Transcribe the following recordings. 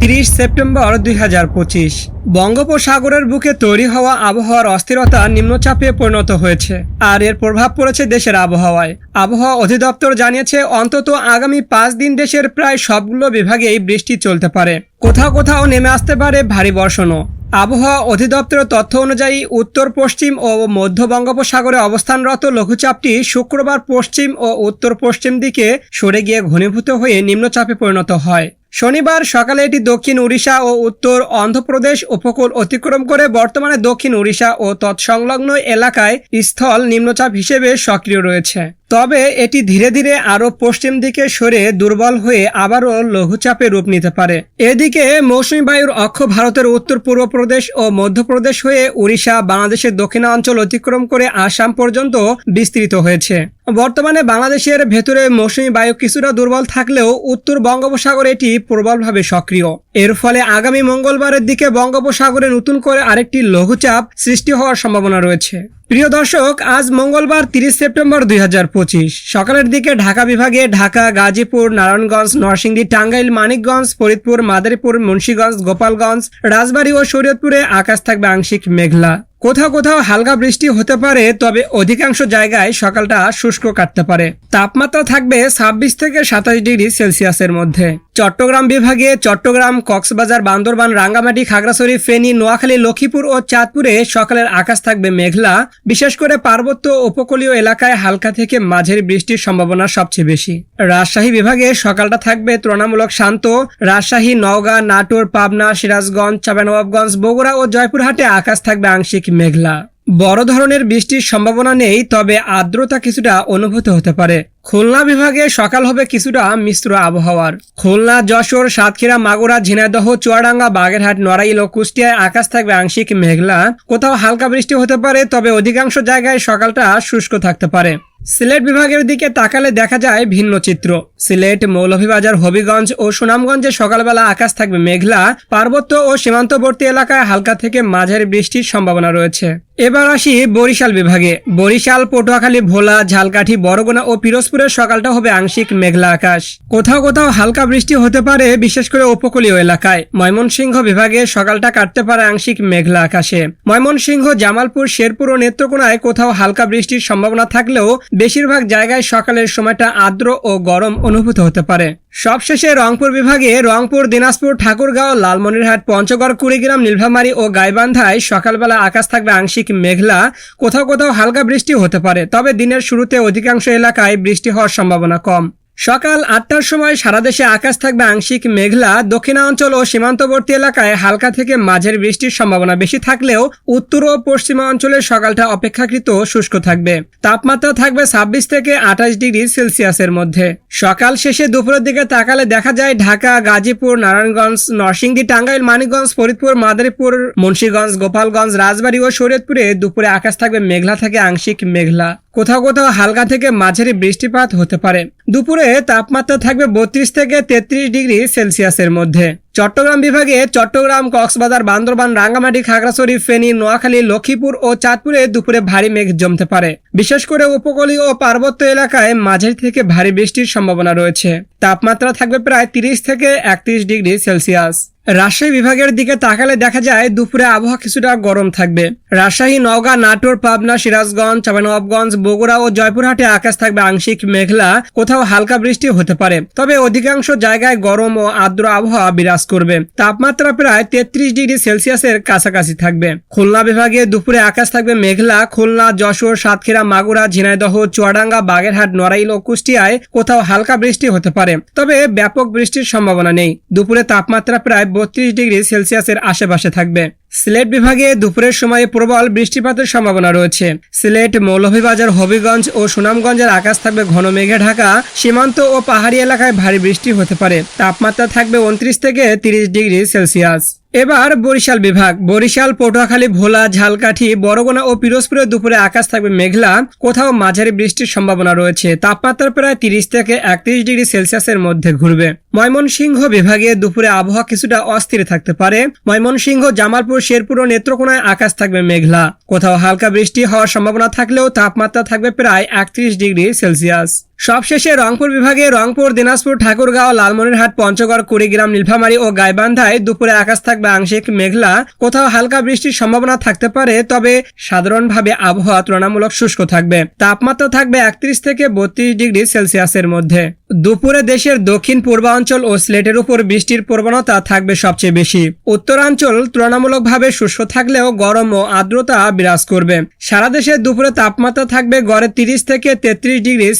তিরিশ সেপ্টেম্বর দুই হাজার পঁচিশ। বঙ্গোপসাগরের বুকে তৈরি হওয়া আবহাওয়ার অস্থিরতা নিম্নচাপে পরিণত হয়েছে, আর এর প্রভাব পড়েছে দেশের আবহাওয়ায়। আবহাওয়া অধিদপ্তর জানিয়েছে, অন্তত আগামী পাঁচ দিন দেশের প্রায় সবগুলো বিভাগেই বৃষ্টি চলতে পারে। কোথাও কোথাও নেমে আসতে পারে ভারী বর্ষণও। আবহাওয়া অধিদপ্তরের তথ্য অনুযায়ী, উত্তর, পশ্চিম ও মধ্য বঙ্গোপসাগরে অবস্থানরত লঘুচাপটি শুক্রবার পশ্চিম ও উত্তর পশ্চিম দিকে সরে গিয়ে ঘনীভূত হয়ে নিম্নচাপে পরিণত হয়। শনিবার সকালে এটি দক্ষিণ উড়িষ্যা ও উত্তর অন্ধ্রপ্রদেশ উপকূল অতিক্রম করে বর্তমানে দক্ষিণ উড়িষ্যা ও তৎসংলগ্ন এলাকায় স্থল নিম্নচাপ হিসেবে সক্রিয় রয়েছে। তবে এটি ধীরে ধীরে আরও পশ্চিম দিকে সরে দুর্বল হয়ে আবারও লঘুচাপে রূপ নিতে পারে। এদিকে মৌসুমী বায়ুর অক্ষ ভারতের উত্তর পূর্ব প্রদেশ ও মধ্যপ্রদেশ হয়ে উড়িষ্যা, বাংলাদেশের দক্ষিণাঞ্চল অতিক্রম করে আসাম পর্যন্ত বিস্তৃত হয়েছে। বর্তমানে বাংলাদেশের ভেতরে মৌসুমী বায়ু কিছুটা দুর্বল থাকলেও উত্তর বঙ্গোপসাগর এটি প্রবলভাবে সক্রিয়। এর ফলে আগামী মঙ্গলবারের দিকে বঙ্গোপসাগরে নতুন করে আরেকটি লঘুচাপ সৃষ্টি হওয়ার সম্ভাবনা রয়েছে। প্রিয় দর্শক, আজ মঙ্গলবার তিরিশ সেপ্টেম্বর দুই হাজার পঁচিশ। সকালের দিকে ঢাকা বিভাগে ঢাকা, গাজীপুর, নারায়ণগঞ্জ, নরসিংদী, টাঙ্গাইল, মানিকগঞ্জ, ফরিদপুর, মাদারীপুর, মুন্সীগঞ্জ, গোপালগঞ্জ, রাজবাড়ী ও শরীয়তপুরে আকাশ থাকবে আংশিক মেঘলা। কোথাও কোথাও হালকা বৃষ্টি হতে পারে, তবে অধিকাংশ জায়গায় সকালটা শুষ্ক কাটতে পারে। তাপমাত্রা থাকবে ছাব্বিশ থেকে সাতাশ ডিগ্রি সেলসিয়াসের মধ্যে। চট্টগ্রাম বিভাগে চট্টগ্রাম, কক্সবাজার, বান্দরবান, রাঙ্গামাটি, খাগড়াছড়ি, ফেনী, নোয়াখালী, লক্ষ্মীপুর ও চাঁদপুরে সকালের আকাশ থাকবে মেঘলা। বিশেষ করে পার্বত্য উপকূলীয় এলাকায় হালকা থেকে মাঝারি বৃষ্টির সম্ভাবনা সবচেয়ে বেশি। রাজশাহী বিভাগে সকালটা থাকবে তুলনামূলক শান্ত। রাজশাহী, নওগাঁ, নাটোর, পাবনা, সিরাজগঞ্জ চাঁপানবাবগঞ্জ বগুড়া ও জয়পুরহাটে আকাশ থাকবে আংশিক মেঘলা। বড় ধরনের বৃষ্টির সম্ভাবনা নেই, তবে আর্দ্রতা কিছুটা অনুভূত হতে পারে। খুলনা বিভাগে সকাল হবে কিছুটা মিশ্র আবহাওয়ার। খুলনা, যশোর, সাতক্ষীরা, মাগুরা, ঝিনাইদহ, চুয়াডাঙ্গা, বাগেরহাট, নড়াইল ও কুষ্টিয়ায় আকাশ থাকবে আংশিক মেঘলা। কোথাও হালকা বৃষ্টি হতে পারে, তবে অধিকাংশ জায়গায় সকালটা শুষ্ক থাকতে পারে। সিলেট বিভাগের দিকে তাকালে দেখা যায় ভিন্ন চিত্র। সিলেট, মৌলভীবাজার, হবিগঞ্জ ও সুনামগঞ্জে সকালবেলা আকাশ থাকবে মেঘলা। পার্বত্য ও সীমান্তবর্তী এলাকায় হালকা থেকে মাঝারি বৃষ্টির সম্ভাবনা রয়েছে। এবার আসি বরিশাল বিভাগে। বরিশাল, পটুয়াখালী, ভোলা, ঝালকাঠি, বরগুনা ও পিরোজপুরের সকালটা হবে আংশিক মেঘলা আকাশ। কোথাও কোথাও হালকা বৃষ্টি হতে পারে, বিশেষ করে উপকূলীয় এলাকায়। ময়মনসিংহ বিভাগে সকালটা কাটতে পারে আংশিক মেঘলা আকাশে। ময়মনসিংহ, জামালপুর, শেরপুর ও নেত্রকোনায় কোথাও হালকা বৃষ্টির সম্ভাবনা থাকলেও, বেশিরভাগ জায়গায় সকালের সময়টা আর্দ্র ও গরম অনুভূত হতে পারে। সবশেষে রংপুর বিভাগে রংপুর, দিনাজপুর, ঠাকুরগাঁও, লালমনিরহাট, পঞ্চগড়, কুড়িগ্রাম, নীলফামারী ও গাইবান্ধায় সকালবেলা আকাশ থাকবে আংশিক মেঘলা। কোথাও কোথাও হালকা বৃষ্টি হতে পারে, তবে দিনের শুরুতে অধিকাংশ এলাকায় বৃষ্টি হওয়ার সম্ভাবনা কম। সকাল আটটার সময় সারা দেশে আকাশ থাকবে আংশিক মেঘলা। দক্ষিণাঞ্চল ও সীমান্তবর্তী এলাকায় হালকা থেকে মাঝের বৃষ্টির সম্ভাবনা বেশি থাকলেও উত্তর ও পশ্চিমাঞ্চলের সকালটা অপেক্ষাকৃত শুষ্ক থাকবে। তাপমাত্রা থাকবে ছাব্বিশ থেকে আঠাশ ডিগ্রি সেলসিয়াসের মধ্যে। সকাল শেষে দুপুরের দিকে তাকালে দেখা যায় ঢাকা, গাজীপুর, নারায়ণগঞ্জ, নরসিংদী, টাঙ্গাইল, মানিকগঞ্জ, ফরিদপুর, মাদারীপুর, মুন্সীগঞ্জ, গোপালগঞ্জ, রাজবাড়ী ও শরীয়তপুরে দুপুরে আকাশ থাকবে মেঘলা থেকে আংশিক মেঘলা। কোথাও কোথাও হালকা থেকে মাঝারি বৃষ্টিপাত হতে পারে। দুপুরে তাপমাত্রা থাকবে বত্রিশ থেকে তেত্রিশ ডিগ্রি সেলসিয়াসের মধ্যে। চট্টগ্রাম বিভাগে চট্টগ্রাম, কক্সবাজার, বান্দরবান, রাঙ্গামাটি, খাগড়াছড়ি, ফেনী, নোয়াখালী, লক্ষ্মীপুর ও চাঁদপুরে দুপুরে ভারী মেঘ জমতে পারে। বিশেষ করে উপকূলীয় ও পার্বত্য এলাকায় মাঝারি থেকে ভারী বৃষ্টির সম্ভাবনা রয়েছে। তাপমাত্রা থাকবে প্রায় তিরিশ থেকে একত্রিশ ডিগ্রি সেলসিয়াস। রাজশাহী বিভাগের দিকে তাকালে দেখা যায়, দুপুরে আবহাওয়া কিছুটা গরম থাকবে। রাজশাহী, নওগাঁ, নাটোর, পাবনা, সিরাজগঞ্জ চাপানবাবগঞ্জ বগুড়া ও জয়পুরহাটে আকাশ থাকবে আংশিক মেঘলা, কোথাও হালকা বৃষ্টি হতে পারে। তবে অধিকাংশ জায়গায় গরম ও আর্দ্র আবহাওয়া বিরাজ করবে। তাপমাত্রা প্রায় তেত্রিশ ডিগ্রি সেলসিয়াসের কাছাকাছি থাকবে। খুলনা বিভাগে দুপুরে আকাশ থাকবে মেঘলা, খুলনা, যশোর, সাতক্ষীরা, মাগুরা, ঝিনাইদহ, চুয়াডাঙ্গা, বাগেরহাট, নড়াইল ও কুষ্টিয়ায় কোথাও হালকা বৃষ্টি হতে পারে। তবে ব্যাপক বৃষ্টির সম্ভাবনা নেই। দুপুরে তাপমাত্রা প্রায় বত্রিশ ডিগ্রি সেলসিয়াসের আশেপাশে থাকবে। সিলেট বিভাগে দুপুরের সময়ে প্রবল বৃষ্টিপাতের সম্ভাবনা রয়েছে। সিলেট মৌলভীবাজার, হবিগঞ্জ ও সুনামগঞ্জের আকাশ থাকবে ঘন মেঘে ঢাকা। সীমান্ত ও পাহাড়ি এলাকায় ভারী বৃষ্টি হতে পারে। তাপমাত্রা থাকবে উনত্রিশ থেকে তিরিশ ডিগ্রি সেলসিয়াস। এবার বরিশাল বিভাগ। বরিশাল, পটুয়াখালী, ভোলা, ঝালকাঠি, বরগুনা ও পিরোজপুরে দুপুরে আকাশ থাকবে মেঘলা। কোথাও মাঝারি বৃষ্টির সম্ভাবনা রয়েছে। তাপমাত্রা প্রায় তিরিশ থেকে একত্রিশ ডিগ্রি সেলসিয়াসের মধ্যে ঘুরবে। ময়মনসিংহ বিভাগে দুপুরে আবহাওয়া কিছুটা অস্থির থাকতে পারে। ময়মনসিংহ, জামালপুর শেরপুর ও নেত্রকোনায় আকাশ থাকবে মেঘলা। কোথাও হালকা বৃষ্টি হওয়ার সম্ভাবনা থাকলেও তাপমাত্রা থাকবে প্রায় একত্রিশ ডিগ্রি সেলসিয়াস। সবশেষে রংপুর বিভাগে রংপুর, দিনাজপুর, ঠাকুরগাঁও, লালমনিরহাট, পঞ্চগড়, কুড়িগ্রাম, নীলফামারী ও গাইবান্ধায় দুপুরে আকাশ থাকবে আংশিক মেঘলা। কোথাও হালকা বৃষ্টির সম্ভাবনা থাকতে পারে, তবে সাধারণভাবে আবহাওয়া তুলনামূলক শুষ্ক থাকবে। তাপমাত্রা থাকবে একত্রিশ থেকে বত্রিশ ডিগ্রি সেলসিয়াসের মধ্যে। দুপুরে দেশের দক্ষিণ পূর্বাঞ্চল ও স্লেটের উপর বৃষ্টির প্রবণতা থাকবে সবচেয়ে বেশি। উত্তরাঞ্চল তুলনামূলকভাবে শুষ্ক থাকলেও গরম ও আর্দ্রতা বিরাজ করবে। সারা দেশে দুপুরে তাপমাত্রা থাকবে গড়ে তিরিশ থেকে তেত্রিশ ডিগ্রি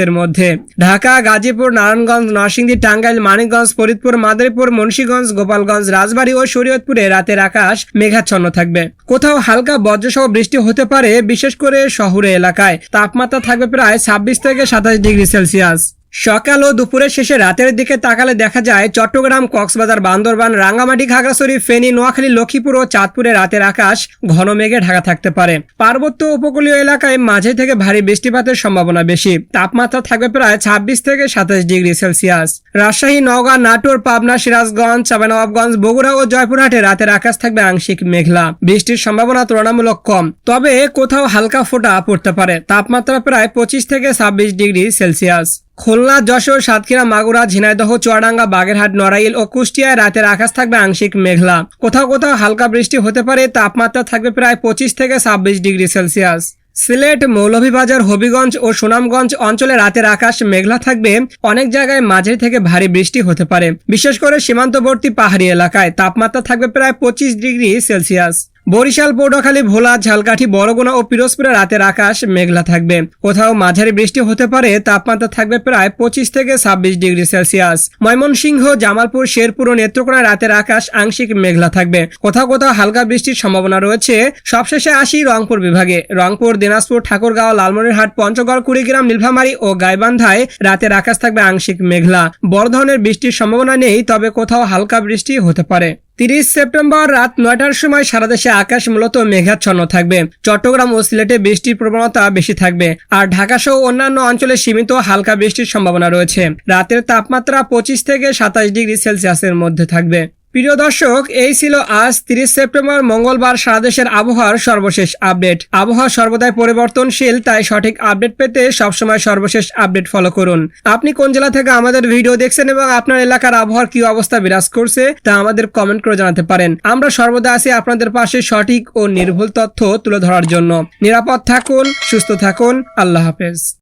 সেলসিয়াসের মধ্যে ঢাকা, গাজীপুর, নারায়ণগঞ্জ, নরসিংদী, টাঙ্গাইল, মানিকগঞ্জ, ফরিদপুর, মাদারীপুর, মুন্সীগঞ্জ, গোপালগঞ্জ, রাজবাড়ী ও শরীয়তপুরে রাতের আকাশ মেঘাচ্ছন্ন থাকবে। কোথাও হালকা বজ্রসহ বৃষ্টি হতে পারে, বিশেষ করে শহুরে এলাকায়। তাপমাত্রা থাকবে প্রায় ছাব্বিশ থেকে সাতাশ ডিগ্রি সেলসিয়াস। সকাল ও দুপুরের শেষে রাতের দিকে তাকালে দেখা যায় চট্টগ্রাম, কক্সবাজার, বান্দরবান, রাঙ্গামাটি খাগড়াছড়ি ফেনী, নোয়াখালী, লক্ষ্মীপুর ও চাঁদপুরে রাতের আকাশ ঘন মেঘে ঢাকা থাকতে পারে। পার্বত্য উপকূলীয় এলাকায় মাঝে থেকে ভারী বৃষ্টিপাতের সম্ভাবনা বেশি। তাপমাত্রা থাকবে প্রায় ছাব্বিশ থেকে সাতাশ ডিগ্রি সেলসিয়াস। রাজশাহী, নওগাঁ, নাটোর, পাবনা, সিরাজগঞ্জ চাঁপানবাবগঞ্জ বগুড়া ও জয়পুরহাটে রাতের আকাশ থাকবে আংশিক মেঘলা। বৃষ্টির সম্ভাবনা তুলনামূলক কম, তবে কোথাও হালকা ফোঁটা পড়তে পারে। তাপমাত্রা প্রায় পঁচিশ থেকে ছাব্বিশ ডিগ্রি সেলসিয়াস। খুলনা, যশোর, সাতক্ষীরা, মাগুরা, ঝিনাইদহ, চুয়াডাঙ্গা, বাগেরহাট, নড়াইল ও কুষ্টিয়ায় রাতের আকাশ থাকবে আংশিক মেঘলা। কোথাও কোথাও হালকা বৃষ্টি হতে পারে, তাপমাত্রা থাকবে প্রায় পঁচিশ থেকে ছাব্বিশ ডিগ্রি সেলসিয়াস। সিলেট, মৌলভীবাজার, হবিগঞ্জ ও সুনামগঞ্জ অঞ্চলে রাতের আকাশ মেঘলা থাকবে, অনেক জায়গায় মাঝারি থেকে ভারী বৃষ্টি হতে পারে। বিশেষ করে সীমান্তবর্তী পাহাড়ি এলাকায় তাপমাত্রা থাকবে প্রায় পঁচিশ ডিগ্রি সেলসিয়াস। বরিশাল পৌডখালী ভোলা, ঝালকাঠি, বরগুনা ও পিরোজপুরে রাতের আকাশ মেঘলা থাকবে। কোথাও মাঝারি বৃষ্টি হতে পারে, তাপমাত্রা থাকবে প্রায় পঁচিশ থেকে ছাব্বিশ ডিগ্রি সেলসিয়াস। ময়মনসিংহ, জামালপুর, শেরপুর ও নেত্রকোনা রাতের আকাশ আংশিক মেঘলা থাকবে। কোথাও কোথাও হালকা বৃষ্টির সম্ভাবনা রয়েছে। সবশেষে আসি রংপুর বিভাগে। রংপুর, দিনাজপুর, ঠাকুরগাঁও, লালমনিরহাট, পঞ্চগড়, কুড়িগ্রাম, নীলফামারী ও গাইবান্ধায় রাতের আকাশ থাকবে আংশিক মেঘলা। বড় ধরনের বৃষ্টির সম্ভাবনা নেই, তবে কোথাও হালকা বৃষ্টি হতে পারে। তিরিশ সেপ্টেম্বর রাত নয়টার সময় সারা দেশে আকাশ মূলত মেঘাচ্ছন্ন থাকবে। চট্টগ্রাম ও সিলেটে বৃষ্টির প্রবণতা বেশি থাকবে আর ঢাকা সহ অন্যান্য অঞ্চলে সীমিত হালকা বৃষ্টির সম্ভাবনা রয়েছে। রাতের তাপমাত্রা পঁচিশ থেকে সাতাশ ডিগ্রি সেলসিয়াসের মধ্যে থাকবে। প্রিয় দর্শক, এই ছিল আজ তিরিশ সেপ্টেম্বর, মঙ্গলবার সারাদেশের আবহাওয়ার সর্বশেষ আপডেট। আবহাওয়া সর্বদাই পরিবর্তনশীল, তাই সঠিক আপডেট পেতে সবসময় সর্বশেষ আপডেট ফলো করুন। আপনি কোন জেলা থেকে আমাদের ভিডিও দেখছেন এবং আপনার এলাকার আবহাওয়ার কি অবস্থা বিরাজ করছে, তা আমাদের কমেন্ট করে জানাতে পারেন। আমরা সর্বদা আছি আপনাদের পাশে সঠিক ও নির্ভুল তথ্য তুলে ধরার জন্য। নিরাপদ থাকুন, সুস্থ থাকুন, আল্লাহ হাফেজ।